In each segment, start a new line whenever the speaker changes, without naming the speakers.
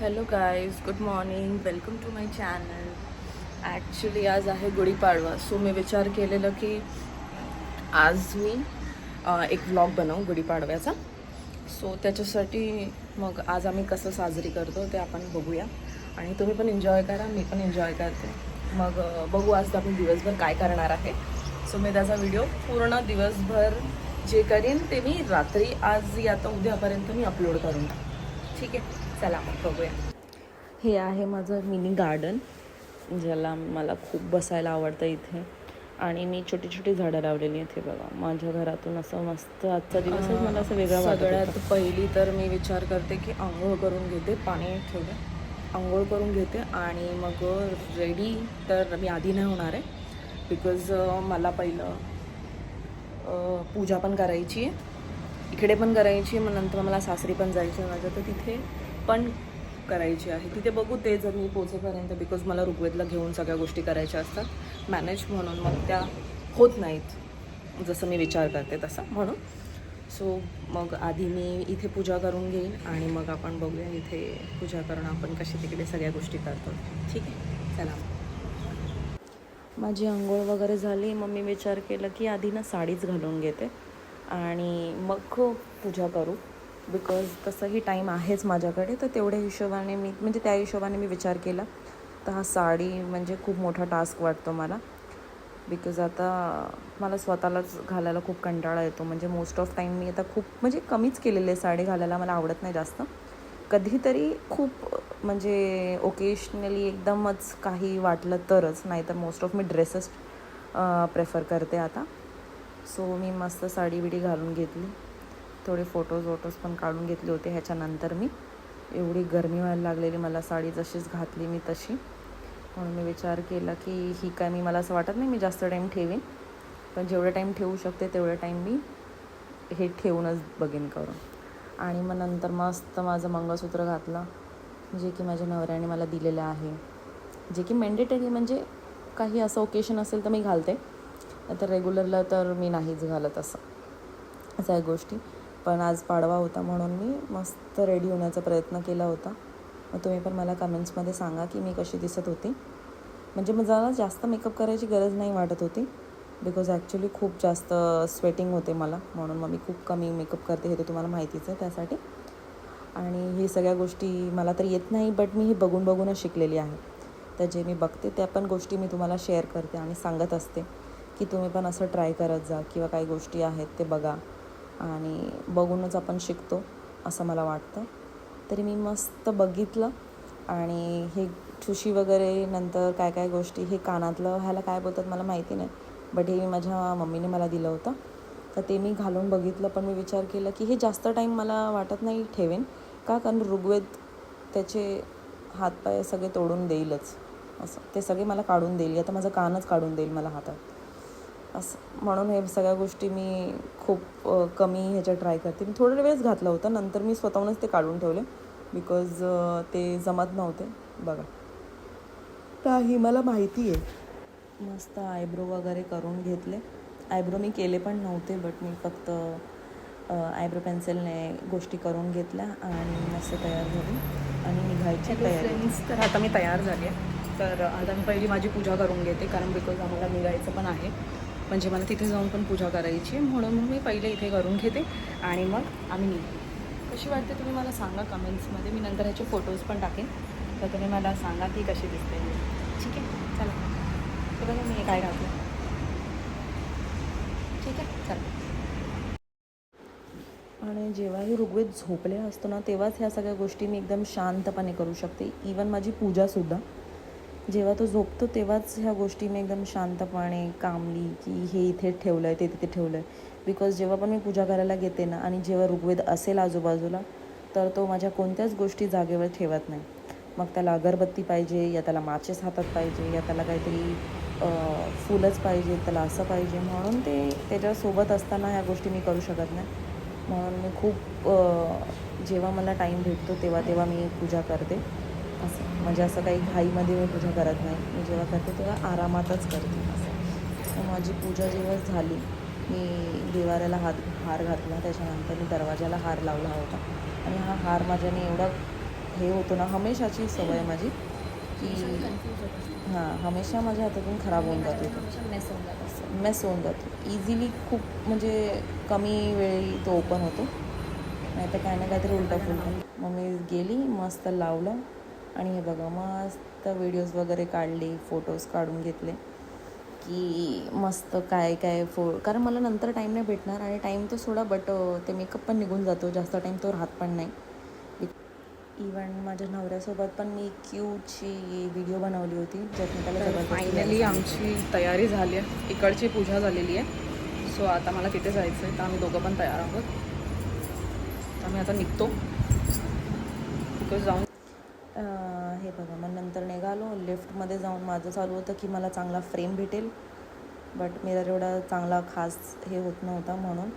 Hello guys good morning welcome to my channel actually आज आहे Gudi Padwa. So मी विचार केलेलं की आज मी एक व्लॉग बनवू गुढीपाडव्याचा. सो त्याच्यासाठी मग आज आम्ही कसं साजरी करतो ते आपण बघूया. आणि तुम्ही पण एन्जॉय करा मी पण एन्जॉय करते. मग बघू आज आपण दिवसभर काय करणार आहे. सो मी त्याचा व्हिडिओ पूर्ण दिवसभर जे करीन ते मी रात्री आज या आता उद्यापर्यंत मी अपलोड करून ठीक आहे? चला मग बघूया. हे आहे माझं मिनी गार्डन ज्याला मला खूप बसायला आवडतं इथे. आणि मी छोटी छोटी झाडं लावलेली आहेत हे बघा. माझ्या घरातून असं मस्त आजचा दिवसच मला असं वेगळा सगळ्यात पहिली तर मी विचार करते की आंघोळ करून घेते पाणी ठेवले आंघोळ करून घेते आणि मग रेडी तर मी आधी नाही होणार आहे. बिकॉज मला पहिलं पूजा पण करायची आहे. इकडे पण करायची आहे मग नंतर मला सासरी पण जायचं आहे माझं तर तिथे पण करायची आहे. तिथे बघू ते जर मी पोचेपर्यंत बिकॉज मला ऋग्वेदला घेऊन सगळ्या गोष्टी करायच्या असतात. मॅनेज म्हणून मग त्या होत नाहीत. जसं मी विचार करते तसा. म्हणून. सो मग आधी मी इथे पूजा करून घेईन आणि मग आपण बघूया इथे पूजा करून आपण कशी तिकडे सगळ्या गोष्टी करतो. ठीक आहे? चला. माझी आंघोळ वगैरे झाली. मग मी विचार केला की आधी ना साडीच घालून घेते. आणि मग पूजा करू. बिकॉज तसंही टाईम आहेच माझ्याकडे तर तेवढ्या हिशोबाने मी म्हणजे त्या हिशोबाने मी विचार केला. तर हा साडी म्हणजे खूप मोठा टास्क वाटतो मला. बिकॉज आता मला स्वतःलाच घालायला खूप कंटाळा येतो. म्हणजे मोस्ट ऑफ टाईम मी आता खूप म्हणजे कमीच केलेले साडी घालायला मला आवडत नाही जास्त. कधीतरी खूप म्हणजे ओकेशनली एकदमच काही वाटलं तरच नाहीतर मोस्ट ऑफ मी ड्रेसेस प्रेफर करते आता. सो मी मस्त साडी बिडी घालून घेतली. थोडे फोटोज वोटोज पण काढून घेतले होते. ह्याच्यानंतर मी एवढी गरमी व्हायला लागलेली. मला साडी जशीच घातली मी तशी. म्हणून मी विचार केला की ही काय मी मला असं वाटत नाही मी जास्त टाईम ठेवीन. पण जेवढा टाईम ठेवू शकते तेवढा टाईम मी हे ठेवूनच बघेन करून. आणि मग नंतर मस्त माझं मंगळसूत्र घातलं. जे की माझ्या नवऱ्याने मला दिलेलं आहे. जे की मेंडेटरी म्हणजे काही असं ओकेशन असेल तर मी घालते. तर रेग्युलरला तर मी नाहीच घालत असं. असं आहे गोष्टी. पण आज पाडवा होता म्हणून मी मस्त रेडी होण्याचा प्रयत्न केला होता. मग तुम्ही पण मला कमेंट्समध्ये सांगा की मी कशी दिसत होती. म्हणजे मला जास्त मेकअप करायची गरज नाही वाटत होती. बिकॉज ॲक्च्युली खूप जास्त स्वेटिंग होते मला. म्हणून मग मी खूप कमी मेकअप करते हे तर तुम्हाला माहितीच आहे त्यासाठी. आणि ही सगळ्या गोष्टी मला तर येत नाही बट मी हे बघून बघूनच शिकलेली आहे. तर जे मी बघते त्या पण गोष्टी मी तुम्हाला शेअर करते आणि सांगत असते. की तुम्ही पण असं ट्राय करत जा किंवा काही गोष्टी आहेत ते बघा. आणि बघूनच आपण शिकतो असं मला वाटतं. तरी मी मस्त बघितलं आणि हे ठुशी वगैरे नंतर काय काय गोष्टी हे कानातलं ह्याला काय बोलतात मला माहिती नाही बट हे माझ्या मम्मीने मला दिलं होतं. तर ते मी घालून बघितलं पण मी विचार केला की हे जास्त टाईम मला वाटत नाही ठेवेन का? कारण ऋग्वेद त्याचे हातपाय सगळे तोडून देईलच. असं ते सगळे मला काढून देईल. आता माझं कानच काढून देईल मला हातात. असं म्हणून हे सगळ्या गोष्टी मी खूप कमी ह्याच्या ट्राय करते. मी थोडा वेळच घातलं होतं नंतर मी स्वतःहूनच ते काढून ठेवले बिकॉज ते जमत नव्हते. बघा. काही मला माहिती आहे. मस्त आयब्रो वगैरे करून घेतले. आयब्रो मी केले पण नव्हते बट मी फक्त आयब्रो पेन्सिलने गोष्टी करून घेतल्या आणि मस्त तयार झाली. आणि निघायची तयारी. तर आता मी तयार झाली आहे. तर आता मी पहिली माझी पूजा करून घेते कारण बिकॉज आम्हाला निघायचं पण आहे. म्हणजे मला तिथे जाऊन पण पूजा करायची म्हणून मग मी पहिले इथे करून घेते आणि मग आम्ही निघतो कशी वाटते तुम्ही मला सांगा कमेंट्समध्ये मी नंतर ह्याचे फोटोज पण टाकेन. तर तुम्ही मला सांगा की कशी दिसते ठीक आहे? चला. तर बघा मी काय घातलं ठीक आहे? चला. आणि जेव्हाही ऋग्वेद झोपले असतो ना तेव्हाच ह्या सगळ्या गोष्टी मी एकदम शांतपणे करू शकते. इवन माझी पूजासुद्धा जेव्हा तो झोपतो तेव्हाच ह्या गोष्टी मी एकदम शांतपणे कामली की हे इथे ठेवलं आहे ते तिथे ठेवलं आहे बिकॉज जेव्हा पण मी पूजा करायला घेते ना आणि जेव्हा ऋग्वेद असेल आजूबाजूला तर तो माझ्या कोणत्याच गोष्टी जागेवर ठेवत नाही. मग त्याला अगरबत्ती पाहिजे या त्याला माचेस हातात पाहिजे या त्याला काहीतरी फुलंच पाहिजे त्याला असं पाहिजे. म्हणून ते त्याच्यासोबत असताना ह्या गोष्टी मी करू शकत नाही. म्हणून मी खूप जेव्हा मला टाईम भेटतो तेव्हा तेव्हा मी पूजा करते. असं. म्हणजे असं काही घाईमध्ये मी पूजा करत नाही. मी जेव्हा करते तेव्हा आरामातच करते असं. माझी पूजा जेव्हा झाली मी देवाऱ्याला हात हार घातला. त्याच्यानंतर मी दरवाजाला हार लावला होता. आणि हा हार माझ्याने एवढा हे होतो ना हमेशाची सवय माझी की हां हमेशा माझ्या हातातून खराब होऊन जातो तो. मेस होऊन जातो इझिली खूप म्हणजे कमी वेळी तो ओपन होतो. नाही तर काय ना काहीतरी उलटा फुलटा मग मी गेली मस्त लावलं. आणि हे बघा मस्त व्हिडिओज वगैरे काढले फोटोज काढून घेतले. की मस्त काय काय फो कारण मला नंतर टाईम नाही भेटणार आणि टाईम तर सोडा बट ते मेकअप पण निघून जातो. जास्त टाईम तो राहत पण नाही. इवन माझ्या नवऱ्यासोबत पण मी क्यूची व्हिडिओ बनवली होती ज्यात मी त्याला
फायनली आमची तयारी झाली आहे. इकडची पूजा झालेली आहे. सो आता मला तिथे जायचं आहे. तर आम्ही दोघं पण तयार आहोत. तर आम्ही आता निघतो. बिकॉज जाऊन
हे बघा मग नंतर निघालो. लिफ्टमध्ये जाऊन माझं चालू होतं की मला चांगला फ्रेम भेटेल. बट मिरर एवढा चांगला खास हे होत नव्हता म्हणून.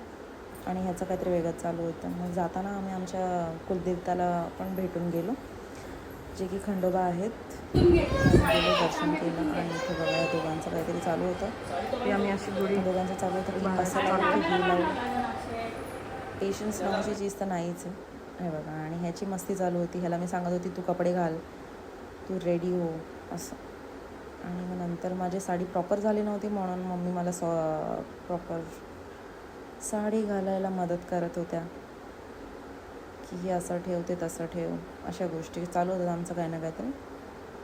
आणि ह्याचं काहीतरी वेगळंच चालू होतं. मग जाताना आम्ही आमच्या कुलदेवताला पण भेटून गेलो. जे की खंडोबा आहेत. दर्शन केलं आणि इथे बघा या दोघांचं काहीतरी चालू होतं.
ती आम्ही अशी गुढी
दोघांचं चालू होतं. की की लावू पेशन्स नावाची चीज तर नाहीच आहे. हे बघा आणि ह्याची मस्ती चालू होती. ह्याला मी सांगत होती तू कपडे घाल तू रेडी हो असं. आणि मग नंतर माझी साडी प्रॉपर झाली नव्हती म्हणून मम्मी मला सॉ प्रॉपर साडी घालायला मदत करत होत्या. की हे असं ठेव ते तसं ठेव अशा गोष्टी चालू होतात आमचं काही ना काहीतरी.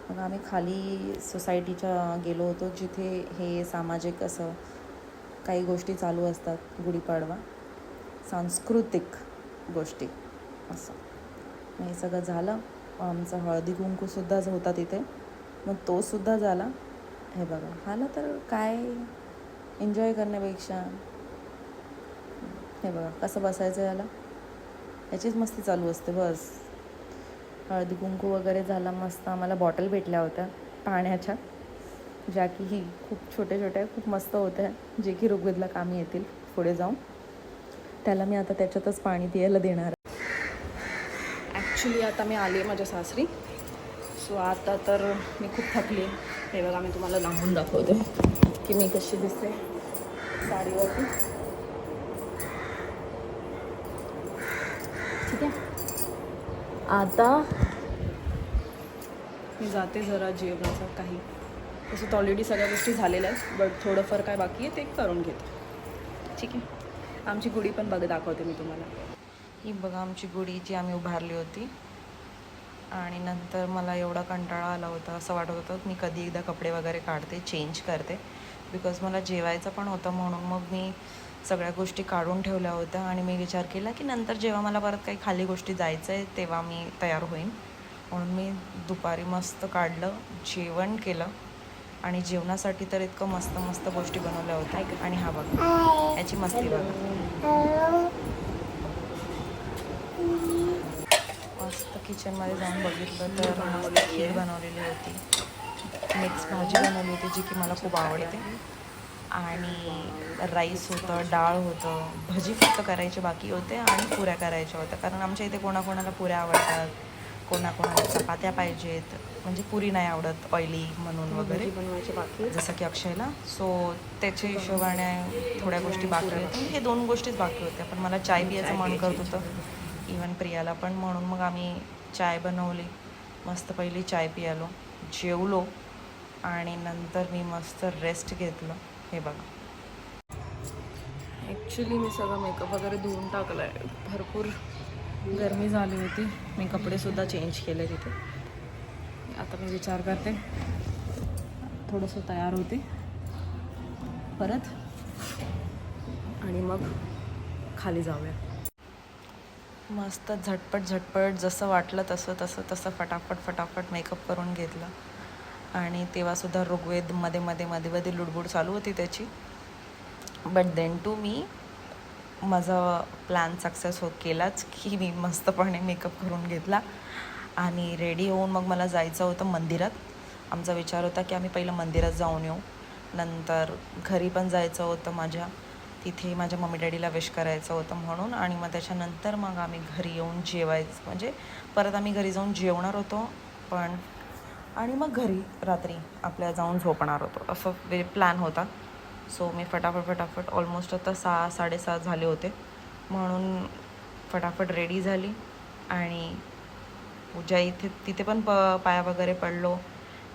मग आम्ही खाली सोसायटीच्या गेलो होतो जिथे हे सामाजिक असं काही गोष्टी चालू असतात गुढीपाडवा. सांस्कृतिक गोष्टी. असं. मग हे सगळं झालं. आमचा हळदी कुंकूसुद्धा होता तिथे. मग तोसुद्धा झाला. हे बघा झालं तर काय एन्जॉय करण्यापेक्षा. हे बघा कसं बसायचं याला याचीच मस्ती चालू असते बस. हळदी कुंकू वगैरे झाला मस्त. आम्हाला बॉटल भेटल्या होत्या पाण्याच्या. ज्या की ही खूप छोट्या छोट्या खूप मस्त होत्या. जे की ऋग्वेदला कामी येतील. पुढे जाऊन. त्याला मी आता त्याच्यातच पाणी प्यायला देणार
ॲक्च्युली आता मी आली आहे माझ्या सासरी. सो आता तर मी खूप थकली. आहे हे बघा मी तुम्हाला लांबून दाखवते की मी कशी दिसते साडीवरती. ठीक आहे? आता मी जाते जरा जेवणाचं काही. तसं तर ऑलरेडी सगळ्या गोष्टी झालेल्या आहेत बट थोडंफार काय बाकी आहे ते करून घेते. ठीक आहे? आमची गुढी पण बघ दाखवते मी तुम्हाला.
ही बघा आमची गुढी जी आम्ही उभारली होती. आणि नंतर मला एवढा कंटाळा आला होता असं वाटत होतं मी कधी एकदा कपडे वगैरे काढते चेंज करते. बिकॉज मला जेवायचं पण होतं म्हणून मग मी सगळ्या गोष्टी काढून ठेवल्या होत्या. आणि मी विचार केला की नंतर जेव्हा मला परत काही खाली गोष्टी जायचं आहे तेव्हा मी तयार होईन. म्हणून मी दुपारी मस्त काढलं जेवण केलं. आणि जेवणासाठी तर इतकं मस्त मस्त गोष्टी बनवल्या होत्या. आणि हा बघा याची मस्ती बघा मस्त किचनमध्ये जाऊन बघितलं तर मस्त खीर बनवलेली होती. मिक्स भाजी बनवली होती जी की मला खूप आवडते. आणि राईस होतं डाळ होतं. भजी फक्त करायचे बाकी होते आणि पुऱ्या करायच्या होत्या. कारण आमच्या इथे कोणाकोणाला पुऱ्या आवडतात कोणाकोणाला चपात्या पाहिजेत. म्हणजे पुरी नाही आवडत ऑइली म्हणून वगैरे.
बनवायचे बाकी
जसं की अक्षयला. सो त्याच्या हिशोबाने थोड्या गोष्टी बाकी होत्या. हे दोन गोष्टीच बाकी होत्या पण मला चाय पियाचं मन करत होतं. इवन प्रियाला पण. म्हणून मग आम्ही चाय बनवली. मस्त पहिली चाय पियालो. जेवलो. आणि नंतर मी मस्त रेस्ट घेतलं. हे बघा.
ॲक्च्युली मी सगळं मेकअप वगैरे धुवून टाकलं आहे भरपूर गरमी झाली होती. मी कपडेसुद्धा चेंज केले तिथे. आता मी विचार करते. थोडंसं तयार होते. परत. आणि मग खाली जाऊया.
मस्त झटपट झटपट जसं वाटलं तसं तसं तसं फटाफट फटाफट मेकअप करून घेतलं. आणि तेव्हासुद्धा ऋग्वेदमध्ये मध्ये मध्ये मध्ये लुडबुड चालू होती त्याची. बट देन टू मी माझा प्लॅन सक्सेस होत केलाच की मी मस्तपणे मेकअप करून घेतला. आणि रेडी होऊन मग मला जायचं होतं मंदिरात. आमचा विचार होता की आम्ही पहिलं मंदिरात जाऊन येऊ. नंतर घरी पण जायचं होतं माझ्या. तिथे माझ्या मम्मी डॅडीला विश करायचं होतं म्हणून आणि मग त्याच्यानंतर मग आम्ही घरी येऊन जेवायचं. म्हणजे परत आम्ही घरी जाऊन जेवणार होतो पण आणि मग घरी रात्री आपल्या जाऊन झोपणार होतो. असं वे प्लॅन होता. सो मी फटाफट फटाफट ऑलमोस्ट आता सहा साडेसहा झाले होते. म्हणून फटाफट रेडी झाली आणि पूजा इथे तिथे पण प पाया वगैरे पडलो.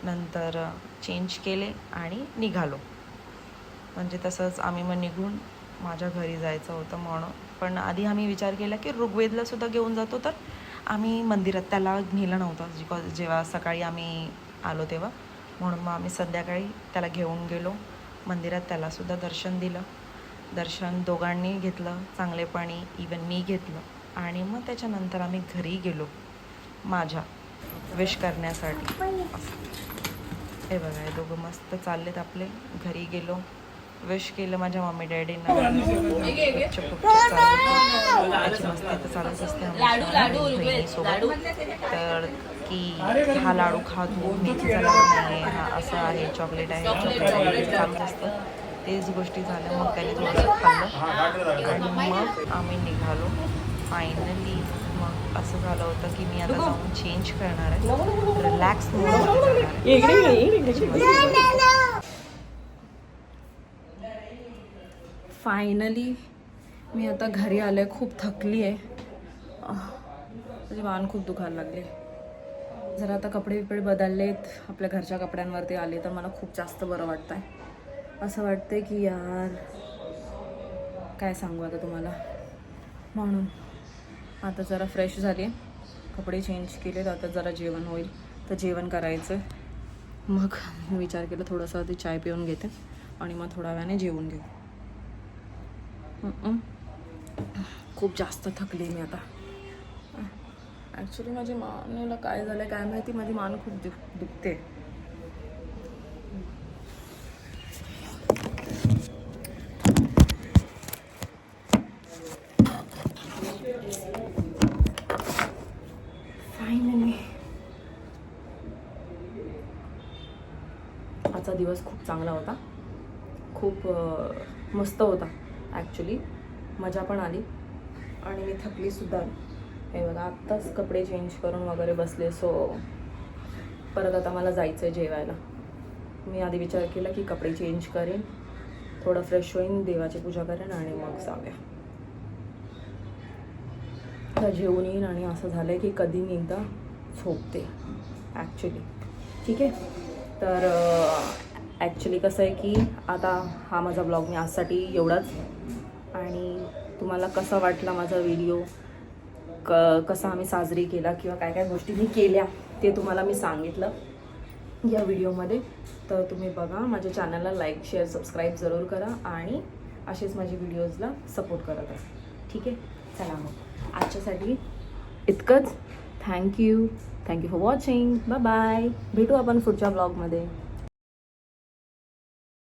नंतर चेंज केले आणि निघालो. म्हणजे तसंच आम्ही मग निघून माझ्या घरी जायचं होतं म्हणून. पण आधी आम्ही विचार केला की ऋग्वेदला सुद्धा घेऊन जातो तर आम्ही मंदिरात त्याला नेलं नव्हतं. बिकॉज जेव्हा सकाळी आम्ही आलो तेव्हा म्हणून मग आम्ही संध्याकाळी त्याला घेऊन गेलो. मंदिरात त्यालासुद्धा दर्शन दिलं. दर्शन दोघांनी घेतलं चांगलेपणी इवन मी घेतलं. आणि मग त्याच्यानंतर आम्ही घरी गेलो माझ्या विश करण्यासाठी. हे बघा हे दोघं मस्त चाललेत आपले. घरी गेलो. विश केलं माझ्या मम्मी डॅडींना असते. तर की हा लाडू खा तू मेथीचा लाडू नाही हा असं आहे चॉकलेट आहे चॉकलेट आहे असतं. तेच गोष्टी झाल्या मग त्याने थोडंसं खाल्लं. आणि मग आम्ही निघालो. फायनली मग असं झालं होतं की मी आता जाऊन चेंज करणार आहे. रिलॅक्स
फायनली मी आता घरी आले खूप थकली आहे माझे मान खूप दुखायला लागले. जरा आता कपडे बिपडे बदललेत आपल्या घरच्या कपड्यांवरती आले तर मला खूप जास्त बरं वाटतं आहे असं वाटतंय की यार काय सांगू आता तुम्हाला? म्हणून आता जरा फ्रेश झाली कपडे चेंज केले तर आता जरा जेवण होईल. तर जेवण करायचं. मग मी विचार केला थोडंसं आधी चाय पिऊन घेते आणि मग थोड्या वेळाने जेवून घेऊ. खूप जास्त थकली मी आता. ॲक्च्युली माझी मानेला काय झालं काय माहिती माझी मान खूप दुख दुखते आजचा दिवस खूप चांगला होता. खूप मस्त होता. ॲक्च्युली मजा पण आली. आणि मी थकलीसुद्धा हे बघा आत्ताच कपडे चेंज करून वगैरे बसले सो परत आता मला जायचं आहे जेवायला. मी आधी विचार केला की कपडे चेंज करेन. थोडं फ्रेश होईन देवाची पूजा करेन आणि मग जाऊया. आता जेवून येईन आणि असं झालं आहे की कधी मी एकदा झोपते ॲक्च्युली ठीक आहे? तर ॲक्च्युली कसं आहे की आता हा माझा ब्लॉग मी आजसाठी एवढाच. आणि तुम्हाला कसा वाटला माझा व्हिडिओ क कसा आम्ही साजरी केला किंवा काय काय गोष्टी मी केल्या ते तुम्हाला मी सांगितलं या व्हिडिओमध्ये तर तुम्ही बघा माझ्या चॅनलला लाईक शेअर सबस्क्राईब जरूर करा आणि असेच माझे व्हिडिओजला सपोर्ट करत राहा. ठीक आहे? चला मग. आजच्यासाठी इतकंच. Thank you thank you for watching bye bye भेटू आपण पुढच्या ब्लॉगमध्ये